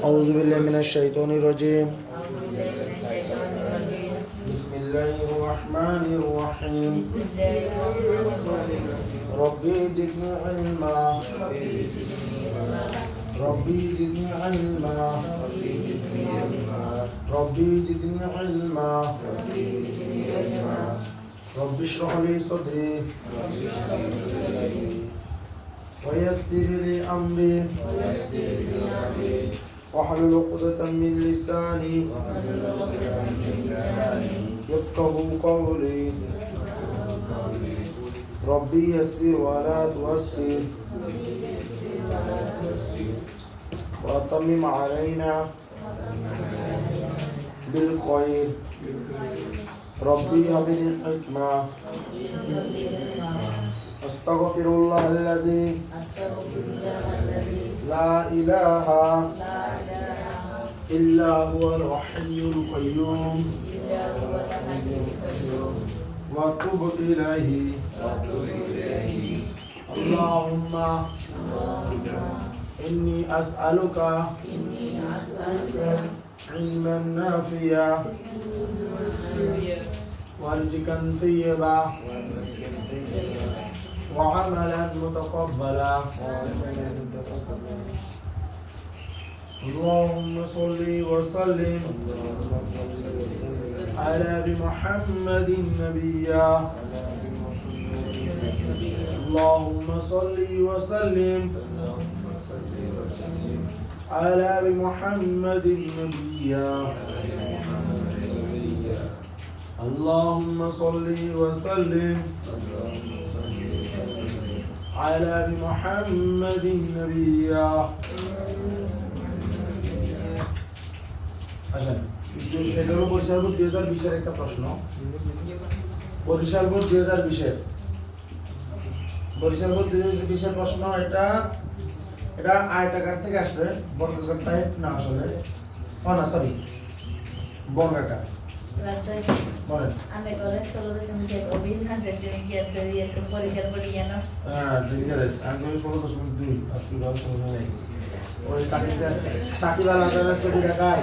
أعوذ بالله من الشيطان الرجيم. بسم الله الرحمن الرحيم. ربي زدني علما. ربي زدني علما. ربي زدني علما. رب اشرح لي صدري. ويسر لي أمري. واحلل عقدة من لساني يفقه قولي. ربي يسر ولا تؤسر. وأتمم علينا بالخير. ربي هب لي الحكمة. أستغفر الله الذي لا إله إلا هو الحي القيوم. وأتوب إليه. اللهم إني أسألك علما نافعا ورزقا طيبا. وعملا متقبلا. اللهم صل وسلم على بمحمد نبيا اللهم صل وسلم على بمحمد نبيا اللهم صل وسلم على محمد نبيا আচ্ছা এটারও বরিশাল বোর্ড দুই হাজার বিশের একটা প্রশ্ন। বরিশাল বোর্ড দুই হাজার বিশের। বরিশাল বোর্ড দুই হাজার বিশের প্রশ্ন এটা এটা আয়তাকার থেকে আসছে, বর্গাকার টাইপ না আসলে। ও না সরি বর্গাকার। হ্যাঁ সাকিব আল আজহারের ছবি দেখায়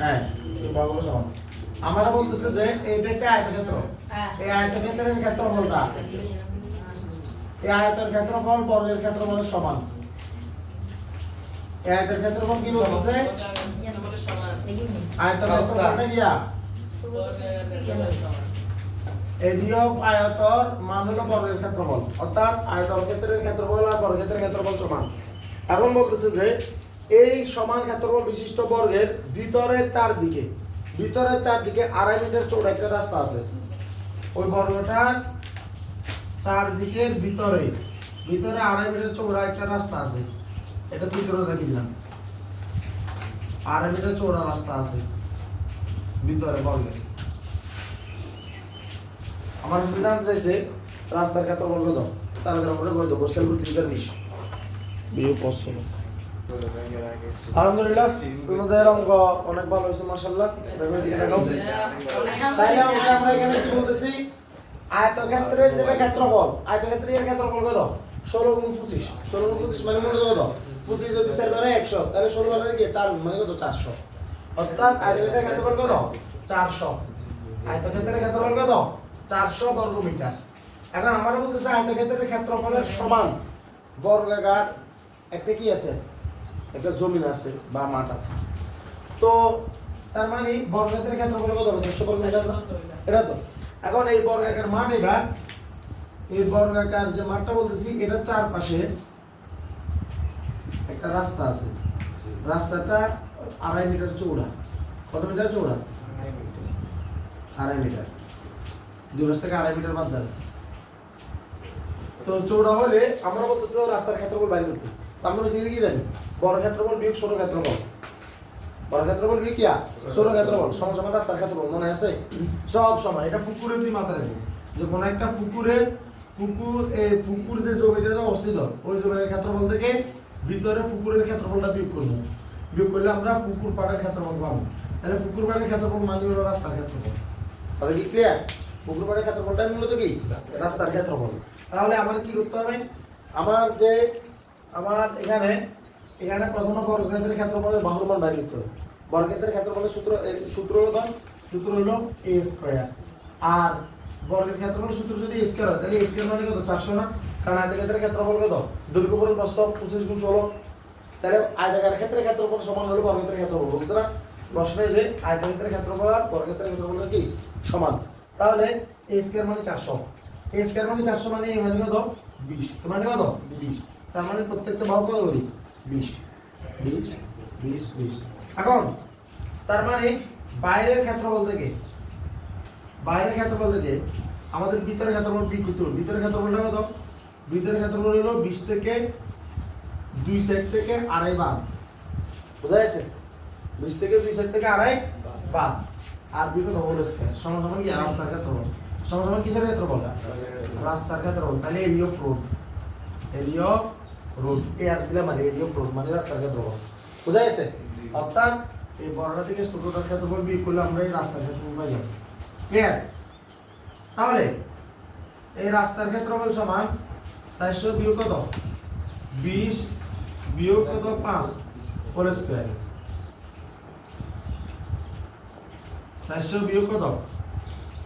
হ্যাঁ সমান আমরা বলতেছে যে একটা আয়তক্ষেত্র এই আয়তক্ষেত্রের ক্ষেত্রফলটা এই আয়তের ক্ষেত্রফল বর্গের ক্ষেত্রফলের সমান। এই আয়তের ক্ষেত্রফল কি বলতেছে? আয়তের ক্ষেত্রফলটা এদিয়ক আয়তর মান হলো বর্গের ক্ষেত্রফল। অর্থাৎ আয়তর ক্ষেত্রের ক্ষেত্রফল আর বর্গক্ষেত্রের ক্ষেত্রফল সমান। এখন বলতেছে যে এই সমান ক্ষেত্রফল বিশিষ্ট বর্গের ভিতরের চারদিকে ভিতরের চারদিকে আড়াই মিটার চৌড়া একটা রাস্তা আছে। ওই বর্গটার চারদিকের ভিতরে ভিতরে আড়াই মিটার চৌড়া একটা রাস্তা আছে। এটা চিত্র দেখি দিলাম। আড়াই মিটার চৌড়া রাস্তা আছে ভিতরে বর্গের। আমার জানতে চাইছে, রাস্তার ক্ষেত্রফল কত? আমরা কত বর্ষাল প্রতি হাজার বিশ। বিয়ে পশ্চিম আলহামদুলিল্লাহ, তোমাদের অঙ্ক অনেক ভালো হয়েছে মার্শাল্লাহ তাইলে আমরা এখানে কি বলতেছি? আয়তক্ষেত্রের যেটা ক্ষেত্রফল, আয়তক্ষেত্রের ক্ষেত্রফল কত? ষোলো গুণ পঁচিশ। ষোলো গুণ পঁচিশ মানে মনে কত? পঁচিশ যদি স্যার করে একশো, তাহলে ষোলো মানে কি? চার মানে কত? চারশো। অর্থাৎ আয়তক্ষেত্রের ক্ষেত্রফল কত? চারশো। আয়তক্ষেত্রের ক্ষেত্রফল কত? চারশো বর্গ মিটার। এখন আমরা বলতেছি আয়তক্ষেত্রের ক্ষেত্রফলের সমান বর্গাকার একটা কি আছে? একটা জমিন আছে বা মাঠ আছে। তো তার মানে বর্গাকারের ক্ষেত্রফল কত হবে মিটার না? এটা তো। এখন এই বর্গাকার মাঠ এটা এই বর্গাকার যে মাঠটা বলতেছি এটা চারপাশে একটা রাস্তা আছে। রাস্তাটা আড়াই মিটার চৌড়া কত মিটার চৌড়া আড়াই মিটার। দুই মাস থেকে আড়াই মিটার বাদ যাবে। তো চৌড়া হলে আমরা বলতেছি রাস্তার ক্ষেত্রফল বাইর করতে। তো আমরা বেশি কি জানি? বড় ক্ষেত্রফল বিয়োগ ছোট ক্ষেত্রফল। বর্গক্ষেত্র বলবি কি ষোলো ক্ষেত্র বল সমান সমান রাস্তার ক্ষেত্র বল মনে আছে? সব সময় এটা পুকুরের তুই মাথায় রাখবি যে কোনো একটা পুকুরে, পুকুর এই পুকুর যে জমিটাতে অবস্থিত, ওই জমির ক্ষেত্রফল থেকে ভিতরে পুকুরের ক্ষেত্রফলটা বিয়োগ করব। বিয়োগ করলে আমরা পুকুর পাড়ের ক্ষেত্রফল পাবো। তাহলে পুকুর পাড়ের ক্ষেত্রফল মানে হলো রাস্তার ক্ষেত্রফল। কথা কি ক্লিয়ার পুকুর পাড়ের ক্ষেত্রফলটা মূলত কি? রাস্তার ক্ষেত্রফল। তাহলে আমার কি করতে হবে? আমার যে, আমার এখানে এখানে প্রথম বর্গক্ষেত্রের ক্ষেত্রফলের বাহুর মান বাইর করতে হবে। বর্গক্ষেত্রের ক্ষেত্রফলের সূত্র সূত্র হলো সূত্র হলো এ স্কোয়ার আর বর্গের ক্ষেত্রফলের সূত্র যদি স্কোয়ার হয়, তাহলে স্কোয়ার মানে কত? চারশো না? কারণ আয়তক্ষেত্রের ক্ষেত্রফল কত? দৈর্ঘ্য পূরণ প্রস্থ পঁচিশ গুণ ষোলো। তাহলে আয়তাকার ক্ষেত্রের ক্ষেত্রফল সমান হলো বর্গক্ষেত্রের ক্ষেত্রফল বলছে না? প্রশ্নে যে আয়তক্ষেত্রের ক্ষেত্রফল আর বর্গক্ষেত্রের ক্ষেত্রফল কি? সমান। তাহলে এ স্কোয়ার মানে চারশো। এ স্কোয়ার মানে চারশো মানে মানে কত? বিশ। মানে কত? বিশ। তার মানে প্রত্যেকটা বাহু কত করি? বিশ বিশ বিশ বিশ। এখন, তার মানে বাইরের ক্ষেত্রফল থেকে বাইরের ক্ষেত্রফল থেকে আমাদের ভিতরের ক্ষেত্রফল বি করতে হবে ভিতরের ক্ষেত্রফলটা কত? ভিতরের ক্ষেত্রফল হলো বিশ থেকে দুই সাইড থেকে আড়াই বাদ। বোঝা যাচ্ছে বিশ থেকে দুই সাইড থেকে আড়াই বাদ। আর বি কত হোল স্কয়ার সমান সমান কি? রাস্তার ক্ষেত্রফল। সমান সমান কিসের ক্ষেত্রফল রাস্তার ক্ষেত্রফল। তাহলে এরিয়া অফ রোড রোড এ আর দিলাম মানে এরিয়া অফ রোড মানে রাস্তার ক্ষেত্রফল বোঝা গেছে? অর্থাৎ এই বড়টা থেকে ছোটটার ক্ষেত্রফল বিয়োগ করলে আমরা এই রাস্তার ক্ষেত্রফল পাই যাব। ক্লিয়ার তাহলে এই রাস্তার ক্ষেত্রফল সমান চারশো বিয়োগ কত? বিশ বিয়োগ কত? পাঁচ হোল স্কোয়ার চারশো বিয়োগ কত?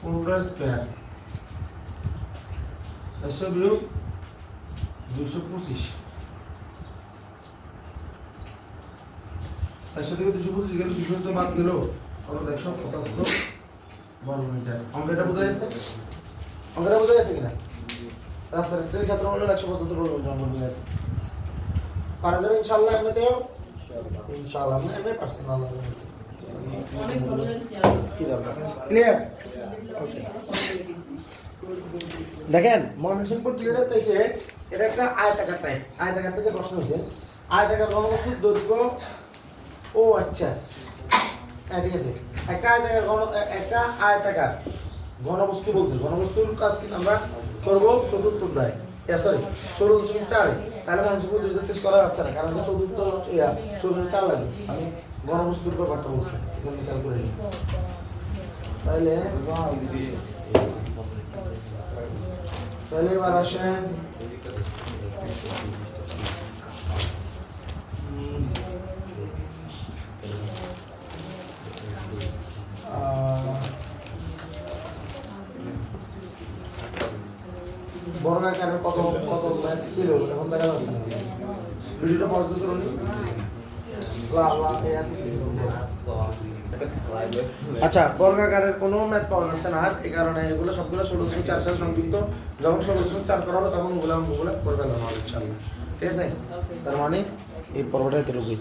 পনেরো স্কোয়ার চারশো বিয়োগ দুইশো পঁচিশ। চারশো থেকে দুশো পঁচিশ গেল দুশো তো বাদ গেল অর্থাৎ একশো পঁচাত্তর অঙ্কটা বোঝা যাচ্ছে অঙ্কটা বোঝা যাচ্ছে কিনা? রাস্তার ক্ষেত্রে হলো একশো পঁচাত্তর বর্গ মিটার অঙ্ক বোঝা যাচ্ছে পারা যাবে ইনশাল্লাহ এমনিতেও ইনশাল্লাহ এমনি পার্সোনাল আল্লাহ জানে। অনেক ভালো লাগছে আমার। কি দরকার? ক্লিয়ার দেখেন ময়মনসিংহপুর দুই হাজার এটা একটা আয়তাকার টাইপ আয়তাকার থেকে প্রশ্ন হয়েছে আয়তাকার ঘনবস্তুর দৈর্ঘ্য ও আচ্ছা। হ্যাঁ ঠিক আছে। একটা আয়তাকার ঘন একটা আয়তাকার ঘনবস্তু বলছে ঘনবস্তুর কাজ কিন্তু আমরা করব? চতুর্থ প্রায়। সরি ষোলো দশমিক চার। তাহলে ময়মনসিংহপুর দুই হাজার তেইশ করা যাচ্ছে না, কারণ চতুর্থ, ইয়া ষোলো চার লাগে। আমি ঘনবস্তুর ব্যাপারটা বলছি, এখানে খেয়াল করে নিই তাহলে তাহলে এবার আসেন। বড় আকারের কত কত ম্যাচ ছিল? এখন দেখা যাচ্ছে না। ভিডিওটা পজ কি। করব? আচ্ছা বর্গাকারের কোনো ম্যাথ পাওয়া যাচ্ছে না। আর এই কারণে এগুলো সবগুলো ষোলো দশমিক চার সাথে সংযুক্ত। যখন ষোলো দশমিক চার করা হবে তখন ওগুলো অঙ্কগুলো করে ফেলানো হবে ইনশাল্লাহ ঠিক আছে? তার মানে এই পর্বটা এতে রুবি